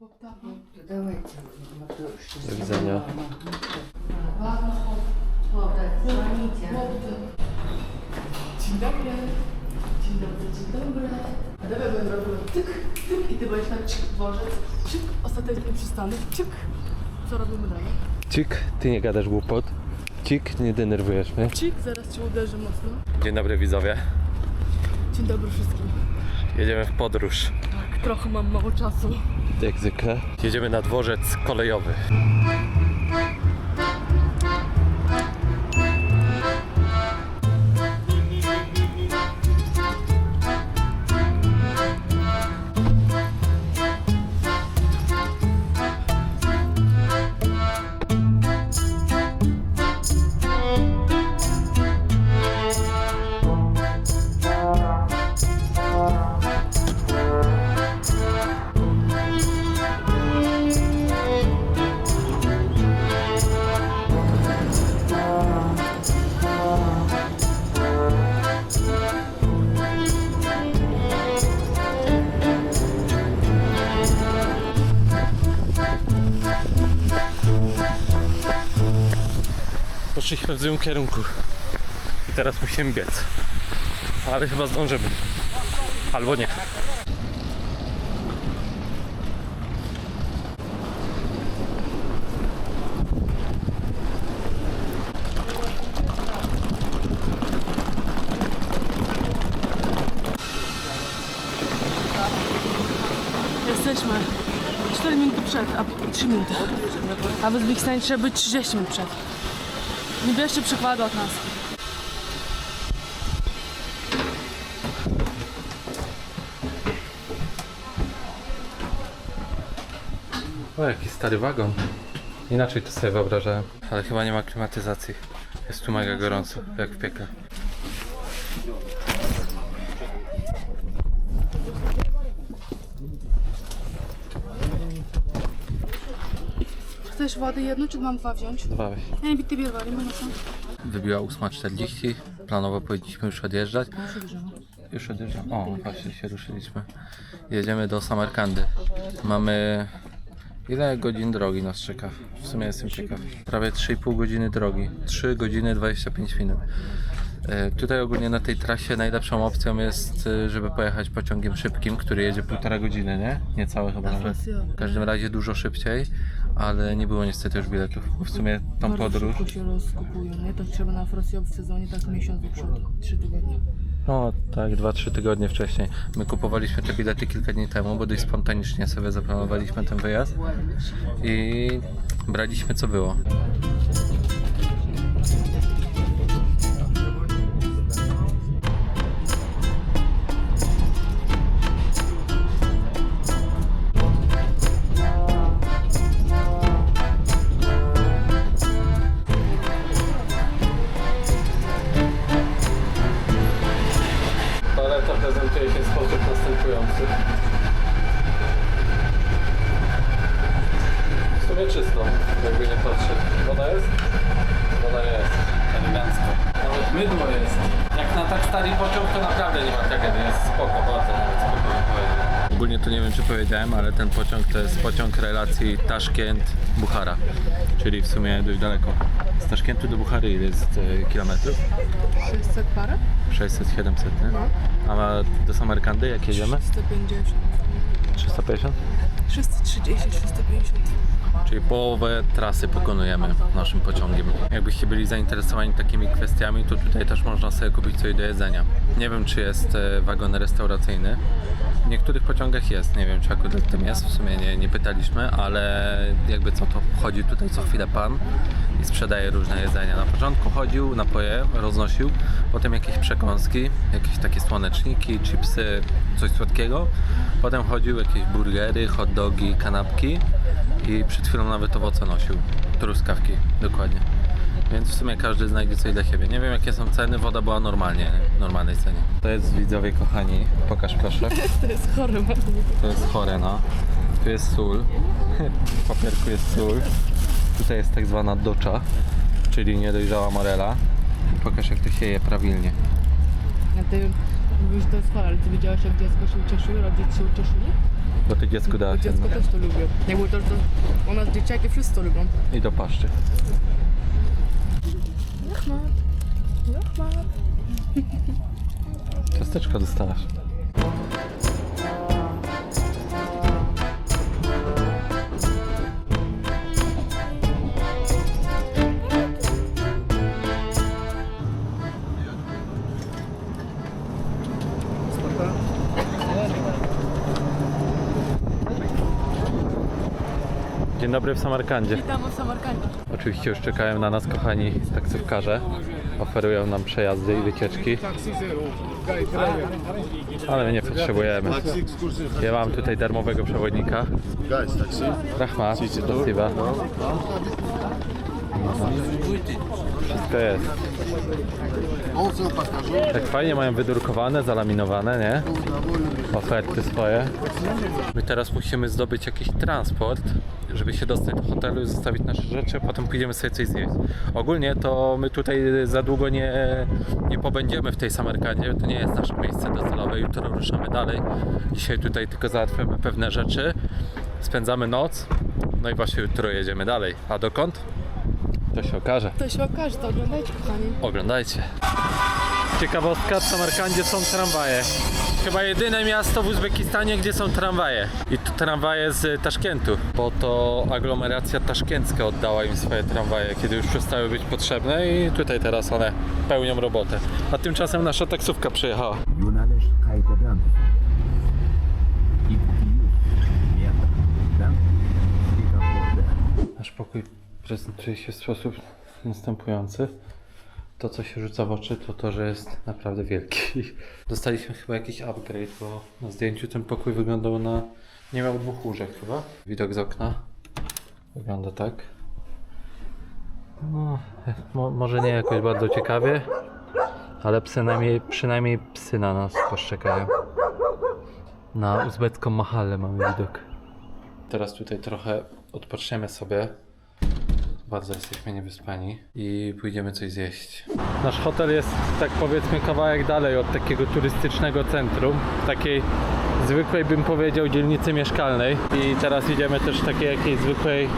Do widzenia. Dzień dobry. Dzień dobry, dzień dobry. A dobra, będę robiła tyk, tyk i ty będziesz tak cik, dworzec, cik, ostateczny przystanek, cik. Co robimy dalej? Cik, ty nie gadasz głupot. Cik, nie denerwujesz mnie. Cik, zaraz cię uderzę mocno. Dzień dobry widzowie. Dzień dobry wszystkim. Jedziemy w podróż. Tak, trochę mam mało czasu. Jak zwykle. Jedziemy na dworzec kolejowy. Złym kierunku. I teraz musimy biec. Ale chyba zdążymy. Albo nie. Jesteśmy 4 minuty przed, a 3 minuty. A w Uzbekistanie trzeba być 30 minut przed. Nie bierzcie przykładu od nas. O, jaki stary wagon. Inaczej to sobie wyobrażałem. Ale chyba nie ma klimatyzacji. Jest tu mega gorąco, jak w piekle. Chcesz wody jedną, czy mam dwa wziąć? Dwa. Nie, bitte bier wali, mamy co? Wybiła 8.40. Planowo powinniśmy już odjeżdżać. Już odjeżdżam. O, właśnie się ruszyliśmy. Jedziemy do Samarkandy. Mamy... Ile godzin drogi nas czeka? W sumie jestem ciekaw. Prawie 3,5 godziny drogi. 3 godziny 25 minut. E, Tutaj ogólnie na tej trasie najlepszą opcją jest, e, żeby pojechać pociągiem szybkim, który jedzie półtora godziny, nie? Niecałe chyba nawet. W każdym razie dużo szybciej, ale nie było niestety już biletów. W sumie tą podróż... szybko się rozkupują, nie? To trzeba na Afrosjob w sezonie tak miesiąc do przodu, 3 tygodnie. No tak, 2-3 tygodnie wcześniej. My kupowaliśmy te bilety kilka dni temu, bo dość spontanicznie sobie zaplanowaliśmy ten wyjazd i braliśmy co było. Spoko, bardzo nawet powiedzieć. Ogólnie to nie wiem, czy powiedziałem, ale ten pociąg to jest pociąg relacji Taszkent-Buchara. Czyli w sumie dość daleko. Z Taszkentu do Buchary ile jest e, kilometrów? 600 parę? 600-700, nie? A do Samarkandy jak jedziemy? 350. 350? 330, 350. Czyli połowę trasy pokonujemy naszym pociągiem. Jakbyście byli zainteresowani takimi kwestiami, to tutaj też można sobie kupić coś do jedzenia. Nie wiem, czy jest e, wagon restauracyjny. W niektórych pociągach jest, nie wiem, czy akurat tym jest, w sumie nie, nie pytaliśmy, ale jakby co, to chodzi tutaj co chwilę pan i sprzedaje różne jedzenia. Na początku chodził, napoje roznosił, potem jakieś przekąski, jakieś takie słoneczniki, chipsy, coś słodkiego. Potem chodził jakieś burgery, hot dogi, kanapki i przed chwilą nawet owoce nosił. Truskawki, dokładnie. Więc w sumie każdy znajdzie coś dla siebie. Nie wiem jakie są ceny, woda była normalnie, w normalnej cenie. To jest widzowie kochani, pokaż proszę. To jest chore, bardzo. To jest chore, no. Tu jest sól. W papierku jest sól. Tutaj jest tak zwana docza, czyli niedojrzała morela. Pokaż jak to się je prawilnie. A ty mówisz, że to jest chore, ale ty wiedziałeś, jak dziecko się ucieszyło, rodzice się ucieszyli? Bo ty dziecku dałaś Dziecko jedno. też to lubię. Jakby to, to u nas dzieciaki wszyscy to lubią. I do paszczy. Jachmat. Jachmat. Ciasteczka dostałaś. Dzień dobry w Samarkandzie. Witamy w Samarkandzie. Oczywiście już czekają na nas kochani taksówkarze. Oferują nam przejazdy i wycieczki. Ale my nie potrzebujemy. Ja mam tutaj darmowego przewodnika. Rahmat, spasiba. Wszystko jest. Tak fajnie mają wydrukowane, zalaminowane, nie? Oferty swoje. My teraz musimy zdobyć jakiś transport, żeby się dostać do hotelu i zostawić nasze rzeczy, a potem pójdziemy sobie coś zjeść. Ogólnie to my tutaj za długo nie, nie pobędziemy w tej Samarkandzie, to nie jest nasze miejsce docelowe. Jutro ruszamy dalej. Dzisiaj tutaj tylko załatwiamy pewne rzeczy, spędzamy noc, no i właśnie jutro jedziemy dalej. A dokąd? To się okaże. To się okaże, to oglądajcie kochani. Oglądajcie. Ciekawostka, w Samarkandzie są tramwaje. Chyba jedyne miasto w Uzbekistanie, gdzie są tramwaje. I to tramwaje z Taszkentu, bo to aglomeracja taszkencka oddała im swoje tramwaje, kiedy już przestały być potrzebne i tutaj teraz one pełnią robotę. A tymczasem nasza taksówka przyjechała. Nasz pokój prezentuje się w sposób następujący. To, co się rzuca w oczy, to to, że jest naprawdę wielki. Dostaliśmy chyba jakiś upgrade, bo na zdjęciu ten pokój wyglądał na... Nie miał dwóch łóżek chyba. Widok z okna wygląda tak. No, mo, może nie jakoś bardzo ciekawie, ale przynajmniej, przynajmniej psy na nas poszczekają. Na uzbecką Mahalę mamy widok. Teraz tutaj trochę odpoczniemy sobie. Bardzo jesteśmy niewyspani i pójdziemy coś zjeść. Nasz hotel jest, tak powiedzmy, kawałek dalej od takiego turystycznego centrum, takiej zwykłej, bym powiedział, dzielnicy mieszkalnej. I teraz idziemy też w takiej jakiejś zwykłej,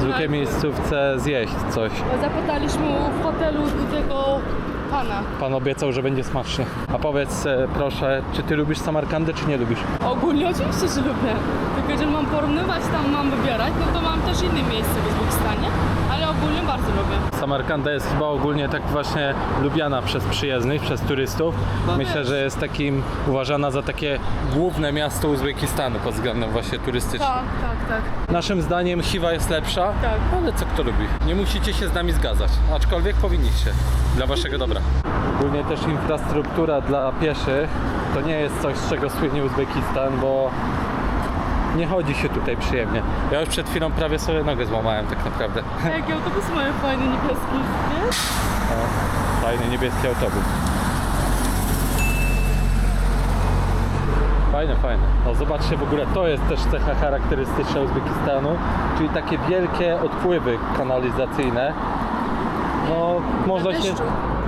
zwykłej miejscówce zjeść coś. Zapytaliśmy w hotelu u tego pana. Pan obiecał, że będzie smacznie. A powiedz e, proszę, czy ty lubisz Samarkandę, czy nie lubisz? Ogólnie oczywiście, że lubię. Jeżeli mam porównywać, tam mam wybierać, no to mam też inne miejsce w Uzbekistanie. Ale ogólnie bardzo lubię. Samarkanda jest chyba ogólnie tak właśnie lubiana przez przyjezdnych, przez turystów. Myślę, że jest takim uważana za takie główne miasto Uzbekistanu pod względem właśnie turystycznym. Tak, tak, tak. Naszym zdaniem Hiwa jest lepsza, Tak. ale co kto lubi. Nie musicie się z nami zgadzać, aczkolwiek powinniście. Dla waszego dobra. Ogólnie też infrastruktura dla pieszych to nie jest coś, z czego słynie Uzbekistan, bo nie chodzi się tutaj przyjemnie. Ja już przed chwilą prawie sobie nogę złamałem tak naprawdę. Jakie autobusy mają fajny niebieski, nie? Fajny niebieski autobus. Fajne, fajne. No zobaczcie w ogóle, to jest też cecha charakterystyczna Uzbekistanu, czyli takie wielkie odpływy kanalizacyjne. No, można się.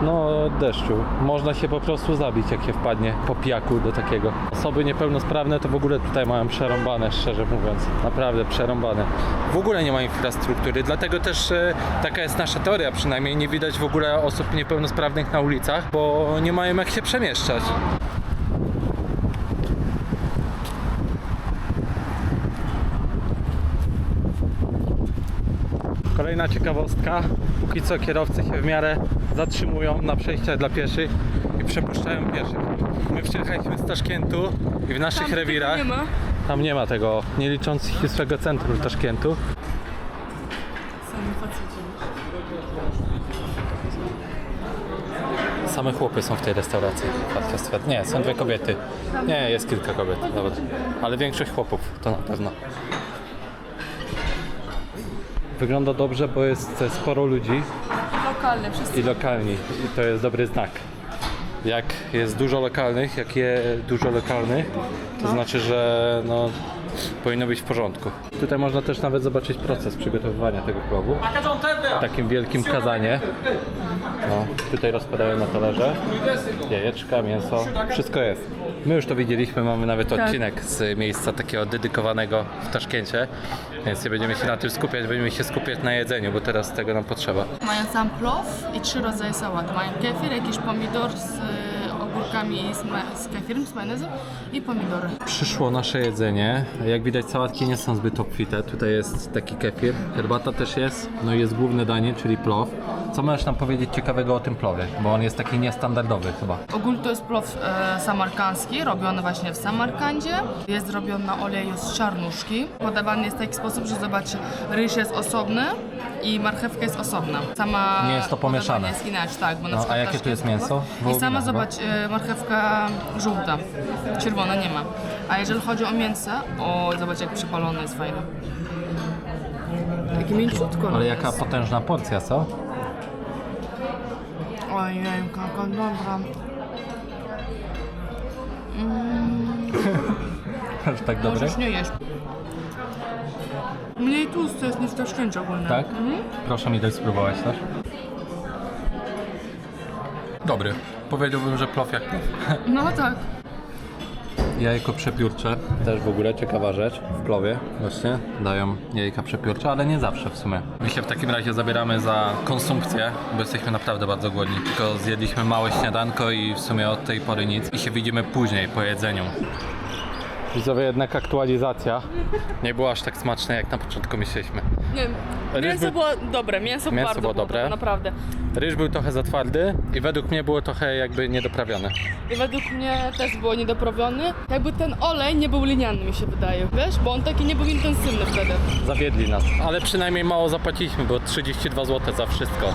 No, deszczu. Można się po prostu zabić, jak się wpadnie po pijaku do takiego. Osoby niepełnosprawne to w ogóle tutaj mają przerąbane, szczerze mówiąc. Naprawdę przerąbane. W ogóle nie ma infrastruktury, dlatego też e, taka jest nasza teoria przynajmniej. Nie widać w ogóle osób niepełnosprawnych na ulicach, bo nie mają jak się przemieszczać. Kolejna ciekawostka. Póki co kierowcy się w miarę zatrzymują na przejściach dla pieszych i przepuszczają pieszych. My przyjechaliśmy z Taszkentu i w naszych Tam tego rewirach nie ma. tam nie ma tego, nie licząc ścisłego centrum Taszkentu. Same chłopy są w tej restauracji. Nie, są dwie kobiety. Nie, jest kilka kobiet, nawet. Ale większość chłopów, to na pewno. Wygląda dobrze, bo jest sporo ludzi Lokalne, wszyscy. i lokalni. I to jest dobry znak. Jak jest dużo lokalnych, jak je dużo lokalnych, to znaczy, że no, powinno być w porządku. Tutaj można też nawet zobaczyć proces przygotowywania tego plowu. W takim wielkim kazanie. No, tutaj rozpadają na talerze. Jajeczka, mięso, wszystko jest. My już to widzieliśmy, mamy nawet odcinek z miejsca takiego dedykowanego w Taszkencie, więc nie będziemy się na tym skupiać, będziemy się skupiać na jedzeniu, bo teraz tego nam potrzeba. Mają sam plow i trzy rodzaje sałat. Mają kefir, jakiś pomidor z ogórkami i z, z kefirem, z majonezem i pomidory. Przyszło nasze jedzenie. Jak widać sałatki nie są zbyt obfite. Tutaj jest taki kefir, herbata też jest, no i jest główne danie, czyli plow. Co możesz nam powiedzieć ciekawego o tym plowie? Bo on jest taki niestandardowy chyba. Ogólnie to jest plow e, samarkański, robiony właśnie w Samarkandzie. Jest robiony na oleju z czarnuszki. Podawany jest w taki sposób, że zobaczcie, ryż jest osobny i marchewka jest osobna. Sama Nie jest to pomieszane. jest inaczej, tak. Bo na No, przykład a jakie tu jest mięso? I Wołowina sama chyba? zobacz, e, marchewka żółta, czerwona nie ma. A jeżeli chodzi o mięso, o zobacz jak przypalone jest fajne. Takie mięciutko. Ale jaka potężna porcja, co? Ojej, jaka dobra. Aż tak dobre? Możesz nie jeść. Mniej tłuste jest niż w Taszkencie ogólnie. Tak? Proszę mi dać spróbować też. Dobry. Powiedziałbym, że plow jak plow. No tak. Jajko przepiórcze, też w ogóle ciekawa rzecz. W plowie właśnie dają jajka przepiórcze, ale nie zawsze w sumie. My się w takim razie zabieramy za konsumpcję, bo jesteśmy naprawdę bardzo głodni. Tylko zjedliśmy małe śniadanko i w sumie od tej pory nic. I się widzimy później, po jedzeniu. Widzowie, jednak aktualizacja nie była aż tak smaczna, jak na początku myśleliśmy. Nie wiem. Ryż Mięso był- było dobre, mięso, Mięso bardzo było dobre. naprawdę. Ryż był trochę za twardy i według mnie było trochę jakby niedoprawione. I według mnie też było niedoprawiony. Jakby ten olej nie był liniany mi się wydaje, wiesz? Bo on taki nie był intensywny wtedy. Zawiedli nas. Ale przynajmniej mało zapłaciliśmy, bo 32 zł za wszystko.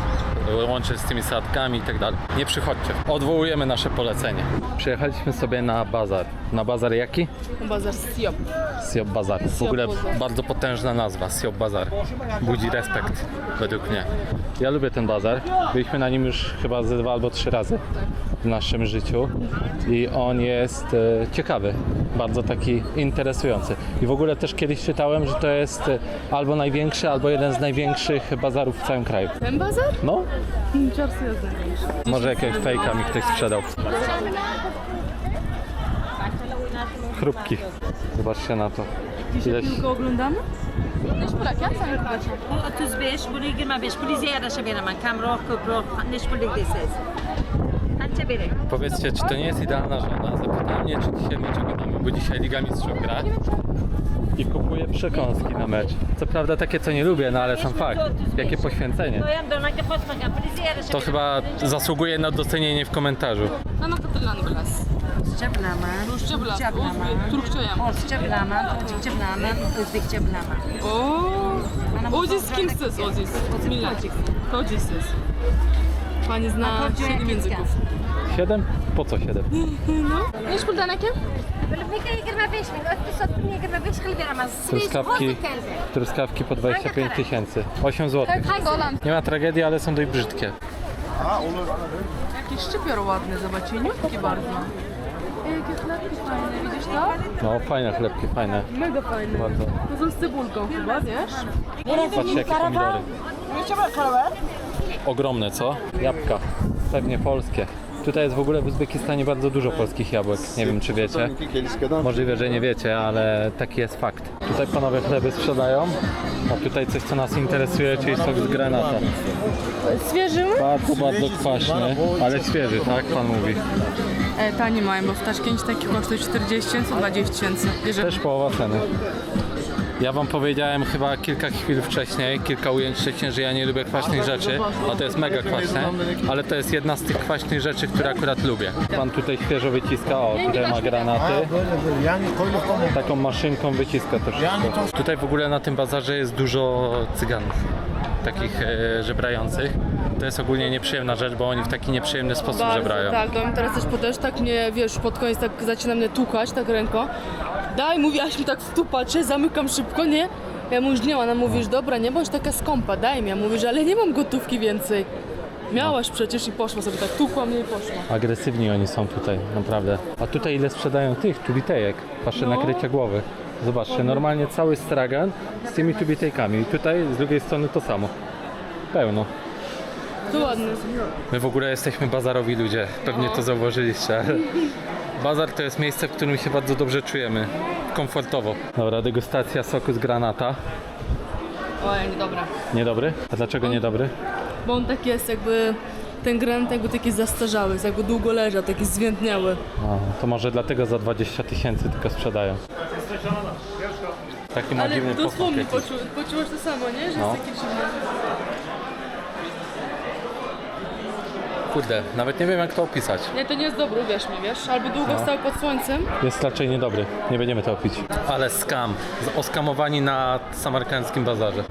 Łącznie z tymi sadkami i tak dalej. Nie przychodźcie. Odwołujemy nasze polecenie. Przyjechaliśmy sobie na bazar. Na bazar jaki? Bazar Siop. Siop Bazar. W ogóle Bazar. bardzo potężna nazwa. Siop Bazar. Budzi respekt według mnie. Ja lubię ten bazar. Byliśmy na nim już chyba ze dwa albo trzy razy w naszym życiu. I on jest e, ciekawy. Bardzo taki interesujący. I w ogóle też kiedyś czytałem, że to jest e, albo największy, albo jeden z największych bazarów w całym kraju. Ten bazar? No, Czarcy jest może jakiegoś fejka mi ktoś sprzedał. Chrupki. Zobaczcie na to. Ileś... Tylko oglądamy? Też Polak, ja sam zobaczę. Otuz beş, buraya girme beş. Polisiye yaraşabilirim. Kamera kubro, neşbulik deses. Anca biri. Powiedzcie, czy to nie jest idealna żona? Zapytałem mnie, czy dzisiaj meczego damy, bo dzisiaj Liga Mistrzów gra i kupuję przekąski na mecz. Co prawda takie, co nie lubię, no ale sam fakt. Jakie poświęcenie. Doyam. Polisiye To chyba zasługuje na docenienie w komentarzu. Ana Katalany biraz. Bilaman. Rusça biraz. Türkçe bilaman. Uz- Türkçe yap. Polsça bilaman, Tacikçe bilaman, Özbekçe bilaman. Oo. Oziz kimsiz Oziz? Millet. Tocisiz. Pani zna A Tocci 7 języka. języków. Siedem? Po co siedem? Wiesz Buldanekiem? Polifika yigirma besh ming o'ttiz qilib beraman Truskawki, truskawki po 25 tysięcy. 8 zł. Nie ma tragedii, ale są dość brzydkie. Jaki szczypior ładny, zobaczcie, niutki bardzo. Jakie chlebki fajne, widzisz to? No fajne chlebki, fajne. Mega fajne. Bardzo. To są z cebulką chyba, wiesz? Patrzcie jakie pomidory. Ogromne, co? Jabłka. Pewnie polskie. Tutaj jest w ogóle w Uzbekistanie bardzo dużo polskich jabłek. Nie wiem czy wiecie. Możliwe, że nie wiecie, ale taki jest fakt. Tutaj panowie chleby sprzedają. A tutaj coś, co nas interesuje, czyli sok z granata. Świeży? Bardzo, bardzo kwaśny, ale świeży, tak pan mówi. E, tanie mają, bo w Taszkencie taki kosztuje 40 tysięcy, 20 tysięcy. Jeżeli... Też połowa ceny. Ja wam powiedziałem chyba kilka chwil wcześniej, kilka ujęć wcześniej, że ja nie lubię kwaśnych rzeczy, a to jest mega kwaśne, ale to jest jedna z tych kwaśnych rzeczy, które akurat lubię. Pan tutaj świeżo wyciska, o tutaj ma granaty, taką maszynką wyciska to wszystko. Tutaj w ogóle na tym bazarze jest dużo cyganów, takich e, żebrających. To jest ogólnie nieprzyjemna rzecz, bo oni w taki nieprzyjemny sposób Bardzo, żebrają. tak, mnie teraz też podesz, tak mnie, wiesz, pod koniec tak zaczyna mnie tukać, tak ręką. Daj, mówi, aż mi tak w tu patrzę, zamykam szybko, nie? Ja mu już nie ona mówisz, dobra, nie bądź taka skąpa, daj mi. Ja mówisz, ale nie mam gotówki więcej. Miałaś przecież i poszła sobie tak, tukła mnie i poszła. Agresywni oni są tutaj, naprawdę. A tutaj ile sprzedają tych tulitejek? Wasze No. nakrycia głowy. Zobaczcie, normalnie cały stragan z tymi tubitejkami. I tutaj z drugiej strony to samo. Pełno. Tu ładny. My w ogóle jesteśmy bazarowi ludzie, pewnie to zauważyliście. ale Bazar to jest miejsce, w którym się bardzo dobrze czujemy, komfortowo. Dobra, degustacja soku z granata. Oj, dobra. Niedobry? A dlaczego niedobry? Bo on taki jest jakby, ten granat jakby taki zastarzały, jest jakby długo leżał, taki zwiędniały. A, to może dlatego za 20 tysięcy tylko sprzedają. Taki ma Ale dziwny posmak dosłownie jakiś. poczu, poczułeś to samo, nie? Że No. jest taki dziwny. Kurde, nawet nie wiem jak to opisać. Nie, to nie jest dobry, uwierz mi, wiesz? Albo długo stał pod słońcem. Jest raczej niedobry, nie będziemy to pić. Ale skam, Z- oskamowani na samarkańskim bazarze.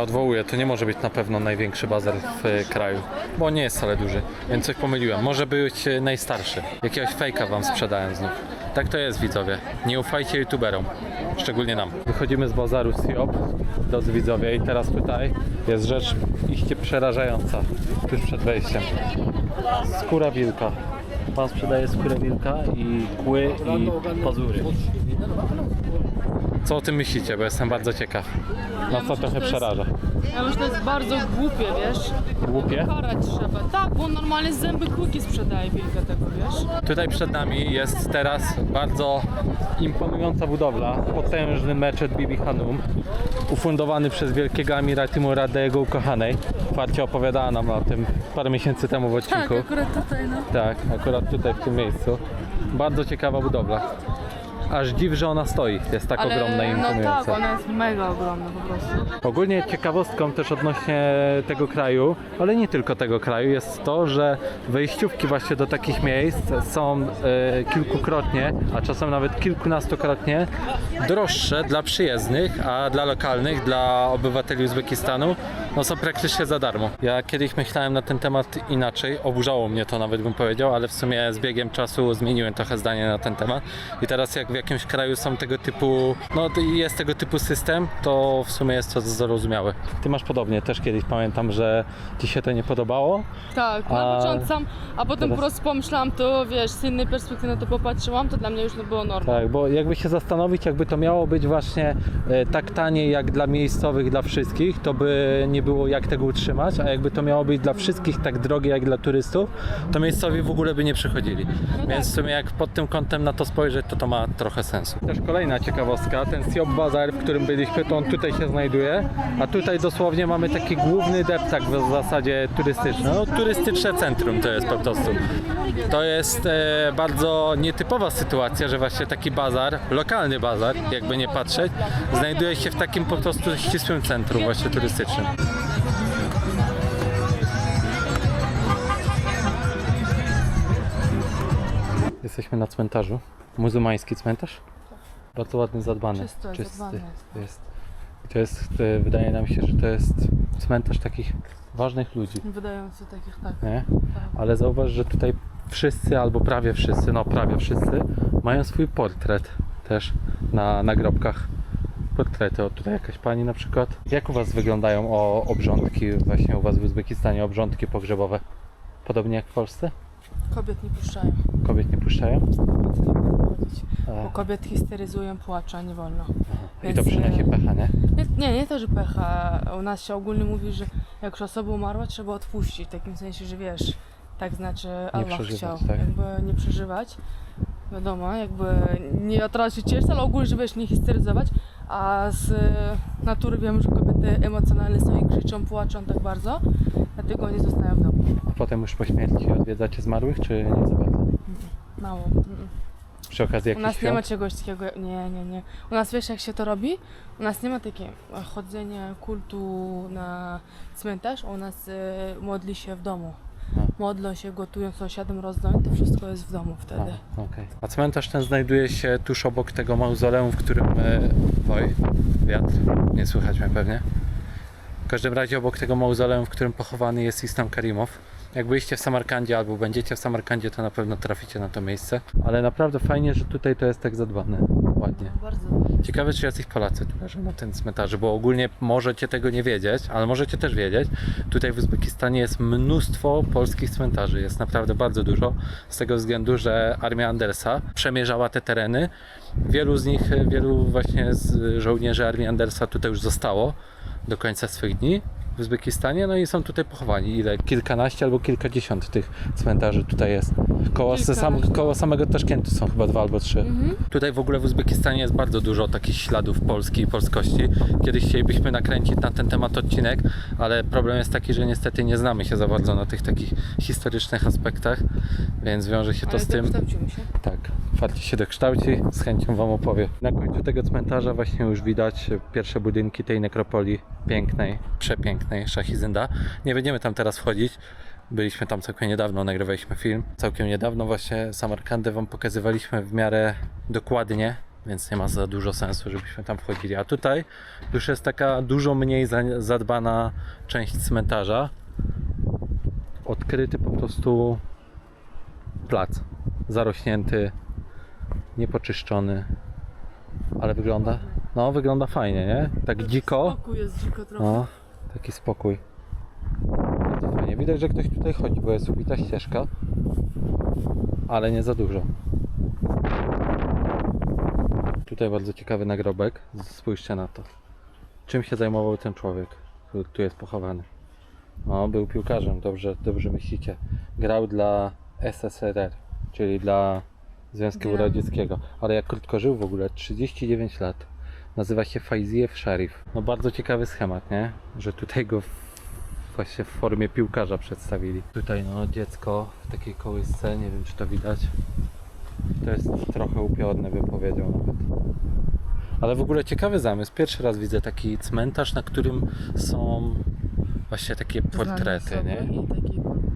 Odwołuję, to nie może być na pewno największy bazar w e, kraju, bo nie jest wcale duży, więc coś pomyliłem. Może być e, najstarszy. Jakiegoś fejka wam sprzedałem znów. Tak to jest widzowie. Nie ufajcie youtuberom, szczególnie nam. Wychodzimy z bazaru Siop, drodzy widzowie, i teraz tutaj jest rzecz iście przerażająca, tuż przed wejściem. Skóra wilka. Pan sprzedaje skórę wilka i kły i pazury. Co o tym myślicie, bo jestem bardzo ciekaw. Nas to trochę przeraża. Ja myślę, że to jest bardzo głupie, wiesz? Głupie? Karać trzeba. Tak, bo on normalnie zęby kłyki sprzedaje wilka tego, wiesz? Tutaj przed nami jest teraz bardzo imponująca budowla, potężny meczet Bibi Hanum, ufundowany przez wielkiego Amira Timura do jego ukochanej. Farcia opowiadała nam o tym parę miesięcy temu w odcinku. Tak, akurat tutaj, no. Tak, akurat tutaj w tym miejscu. Bardzo ciekawa budowla. Aż dziw, że ona stoi. Jest tak ogromna i no imponująca. tak, ona jest mega ogromna po prostu. Ogólnie ciekawostką też odnośnie tego kraju, ale nie tylko tego kraju, jest to, że wejściówki właśnie do takich miejsc są e, kilkukrotnie, a czasem nawet kilkunastokrotnie droższe dla przyjezdnych, a dla lokalnych, dla obywateli Uzbekistanu, no są praktycznie za darmo. Ja kiedyś myślałem na ten temat inaczej, oburzało mnie to nawet bym powiedział, ale w sumie z biegiem czasu zmieniłem trochę zdanie na ten temat i teraz jak w jakimś kraju są tego typu, no jest tego typu system, to w sumie jest to zrozumiałe. Ty masz podobnie, też kiedyś pamiętam, że ci się to nie podobało. Tak, na A początku sam, a potem teraz- po prostu pomyślałam to, wiesz, z innej perspektywy na to popatrzyłam, to dla mnie już nie było normy. Tak, bo jakby się zastanowić, jakby to miało być właśnie e, tak tanie jak dla miejscowych, dla wszystkich, to by nie było jak tego utrzymać, a jakby to miało być dla wszystkich tak drogie jak dla turystów, to miejscowi w ogóle by nie przychodzili. Więc w sumie jak pod tym kątem na to spojrzeć, to to ma trochę sensu. Też kolejna ciekawostka, ten Siop Bazar, w którym byliśmy, to on tutaj się znajduje, a tutaj dosłownie mamy taki główny deptak w zasadzie turystyczny. No, turystyczne centrum to jest po prostu. To jest e, bardzo nietypowa sytuacja, że właśnie taki bazar, lokalny bazar, jakby nie patrzeć, znajduje się w takim po prostu ścisłym centrum właśnie turystycznym. Jesteśmy na cmentarzu. Muzułmański cmentarz. Bardzo ładny, zadbany. Czysto, zadbany jest. jest. I To jest, e, wydaje nam się, że to jest cmentarz takich ważnych ludzi. Wydający takich, tak. Nie? Ale zauważ, że tutaj wszyscy, albo prawie wszyscy, no prawie wszyscy, mają swój portret też na nagrobkach. Portrety, o tutaj jakaś pani na przykład. Jak u Was wyglądają o, obrządki, właśnie u Was w Uzbekistanie, obrządki pogrzebowe? Podobnie jak w Polsce? Kobiet nie puszczają. Kobiet nie puszczają? chodzić. A. Bo kobiet histeryzują, płaczą, nie wolno. I to Więc, przynosi e, pecha, nie? Nie, nie, nie to, że pecha. U nas się ogólnie mówi, że jak już osoba umarła, trzeba odpuścić. W takim sensie, że wiesz, tak znaczy Allah przeżywać, chciał. tak. Jakby nie przeżywać. Wiadomo, jakby nie od razu się cieszyć, ale ogólnie, że wiesz, nie histeryzować. A z e, natury wiemy, że kobiety emocjonalne są i krzyczą, płaczą tak bardzo, dlatego nie zostają w domu. A potem już po śmierci odwiedzacie zmarłych, czy nie za bardzo? Mało. Mm. Przy okazji U jakichś nas nie ma świąt? czegoś takiego, nie, nie, nie. U nas wiesz jak się to robi? U nas nie ma takiego chodzenia kultu na cmentarz, u nas e, modli się w domu. modlą się, gotują sąsiadom, rozdają i to wszystko jest w domu wtedy. A, okej. A cmentarz ten znajduje się tuż obok tego mauzoleum, w którym... E, oj, wiatr, nie słychać mnie pewnie. W każdym razie obok tego mauzoleum, w którym pochowany jest Islam Karimow. Jak byliście w Samarkandzie albo będziecie w Samarkandzie, to na pewno traficie na to miejsce. Ale naprawdę fajnie, że tutaj to jest tak zadbane. Ładnie. Bardzo. Ciekawe, czy jacyś Polacy tu leżą na tym cmentarzu, bo ogólnie możecie tego nie wiedzieć, ale możecie też wiedzieć. Tutaj w Uzbekistanie jest mnóstwo polskich cmentarzy, jest naprawdę bardzo dużo, z tego względu, że armia Andersa przemierzała te tereny. Wielu z nich, wielu właśnie z żołnierzy armii Andersa tutaj już zostało do końca swych dni w Uzbekistanie, no i są tutaj pochowani. Ile? Kilkanaście albo kilkadziesiąt tych cmentarzy tutaj jest. Koło, sam, koło samego Taszkentu są chyba dwa albo trzy. Tutaj w ogóle w Uzbekistanie jest bardzo dużo takich śladów Polski i polskości. Kiedyś chcielibyśmy nakręcić na ten temat odcinek, ale problem jest taki, że niestety nie znamy się za bardzo na tych takich historycznych aspektach, więc wiąże się to Ale z tym. się. Tak, farcie się dokształci, z chęcią Wam opowie. Na końcu tego cmentarza właśnie już widać pierwsze budynki tej nekropolii pięknej, przepięknej Szachizynda. Nie będziemy tam teraz wchodzić, byliśmy tam całkiem niedawno, nagrywaliśmy film. Całkiem niedawno właśnie Samarkandę Wam pokazywaliśmy w miarę dokładnie, więc nie ma za dużo sensu, żebyśmy tam wchodzili. A tutaj już jest taka dużo mniej za- zadbana część cmentarza. Odkryty po prostu plac, zarośnięty, niepoczyszczony, ale wygląda, no wygląda fajnie, nie? Tak dziko, Spokój jest dziko trochę. no, taki spokój. Bardzo fajnie. Widać, że ktoś tutaj chodzi, bo jest ubita ścieżka, ale nie za dużo. Tutaj bardzo ciekawy nagrobek. Spójrzcie na to. Czym się zajmował ten człowiek, który tu jest pochowany? No, był piłkarzem, dobrze, dobrze myślicie. Grał dla SSRR, czyli dla Związku Wiem. Radzieckiego. Ale jak krótko żył w ogóle, 39 lat. Nazywa się Fajziew Sharif. No bardzo ciekawy schemat, nie? Że tutaj go w, właśnie w formie piłkarza przedstawili. Tutaj no dziecko w takiej kołysce, nie wiem czy to widać. To jest trochę upiorne bym powiedział nawet. Ale w ogóle ciekawy zamysł. Pierwszy raz widzę taki cmentarz, na którym są właśnie takie portrety, nie?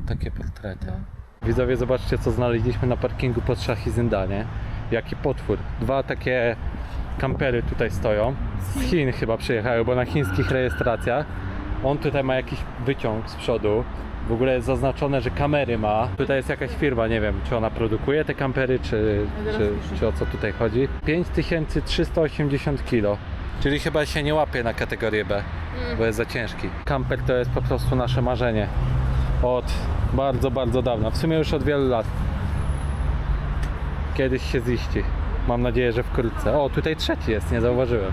Takie portrety. No. Widzowie, zobaczcie co znaleźliśmy na parkingu pod Szachizynda, nie? Jaki potwór. Dwa takie kampery tutaj stoją. Z Chin chyba przyjechały, bo na chińskich rejestracjach. On tutaj ma jakiś wyciąg z przodu. W ogóle jest zaznaczone, że kamery ma. Tutaj jest jakaś firma, nie wiem, czy ona produkuje te kampery, czy, czy, czy o co tutaj chodzi. 5380 kg. Czyli chyba się nie łapie na kategorię B, bo jest za ciężki. Kamper to jest po prostu nasze marzenie. Od bardzo, bardzo dawna. W sumie już od wielu lat. Kiedyś się ziści. Mam nadzieję, że wkrótce. O, tutaj trzeci jest, nie zauważyłem.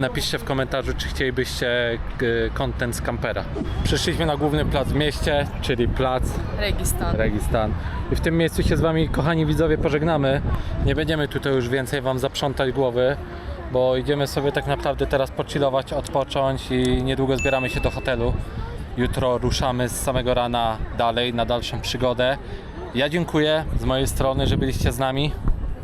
Napiszcie w komentarzu, czy chcielibyście y, content z kampera. Przyszliśmy na główny plac w mieście, czyli plac Registan. Registan. I w tym miejscu się z Wami, kochani widzowie, pożegnamy. Nie będziemy tutaj już więcej Wam zaprzątać głowy, bo idziemy sobie tak naprawdę teraz pochillować, odpocząć i niedługo zbieramy się do hotelu. Jutro ruszamy z samego rana dalej na dalszą przygodę. Ja dziękuję z mojej strony, że byliście z nami.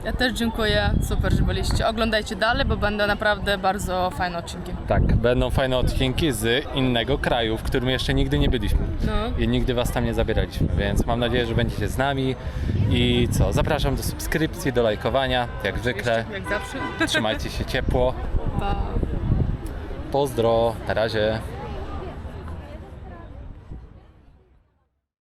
Ja też dziękuję, super, że byliście. Oglądajcie dalej, bo będą naprawdę bardzo fajne odcinki. Tak, będą fajne odcinki z innego kraju, w którym jeszcze nigdy nie byliśmy. No. i nigdy Was tam nie zabieraliśmy, więc mam nadzieję, że będziecie z nami i co, zapraszam do subskrypcji, do lajkowania, jak zwykle, Jak zawsze. trzymajcie się ciepło, Pa. pozdro, na razie.